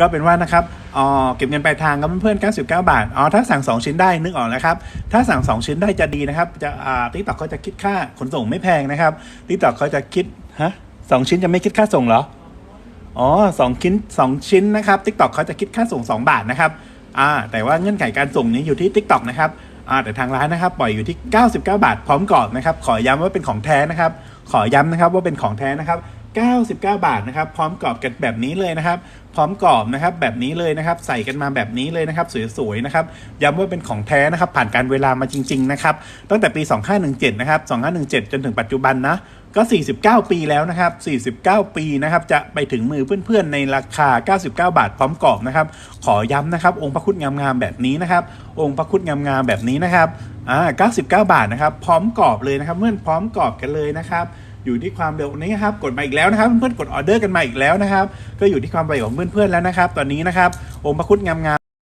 ก็เป็นว่านะครับอ๋อเก็บเงินปลายทางครับเพื่อนๆ99 บาทอ๋อถ้าสั่ง 2 ชิ้นได้นึกออกแล้วครับ ถ้าสั่ง 2 ชิ้นได้จะดีนะครับ จะอ่าทิกตอกเขาจะคิดค่าขนส่งไม่แพงนะครับทิกตอกเขาจะคิดฮะสองชิ้นจะไม่คิดค่าส่งเหรออ๋อสองชิ้นสองชิ้นนะครับ TikTok เขาจะคิดค่าส่ง 2 บาทนะครับอ่าแต่ว่าเงื่อนไขการส่งนี้อยู่ที่ TikTok นะครับอ่าแต่ทางร้านนะครับปล่อยอยู่ที่ 99 บาทพร้อมกรอบนะครับ ขอย้ำว่าเป็นของแท้นะครับ ขอย้ำนะครับว่าเป็นของแท้นะครับ 99 บาทนะครับ พร้อมกรอบกันแบบนี้เลยนะครับ พร้อมกรอบนะครับ แบบนี้เลยนะครับ ใส่กันมาแบบนี้เลยนะครับ สวยๆนะครับ ย้ำว่าเป็นของแท้นะครับ ผ่านการเวลามาจริง ๆ นะครับ ตั้งแต่ปี 2517 นะครับ 2517 จนถึงปัจจุบันนะ ก็ 49 ปีแล้วนะครับ 49 ปีนะครับ จะไปถึงมือเพื่อนๆ ในราคา 99 บาท พร้อมกรอบนะครับ ขอย้ำนะครับ องค์พระคุดงามๆ แบบนี้นะครับ องค์พระคุดงามๆ แบบนี้นะครับ อ่า 99 บาทนะครับ พร้อมกรอบเลยนะครับเพื่อนพร้อมกรอบกันเลยนะครับ อยู่ที่ความเร็วนี้ครับกดมาอีกแล้วนะครับ เพื่อนๆกดออเดอร์กันมาอีกแล้วนะครับ ก็อยู่ที่ความไวของเพื่อนๆแล้วนะครับ ตอนนี้นะครับองค์พระคุณงามๆ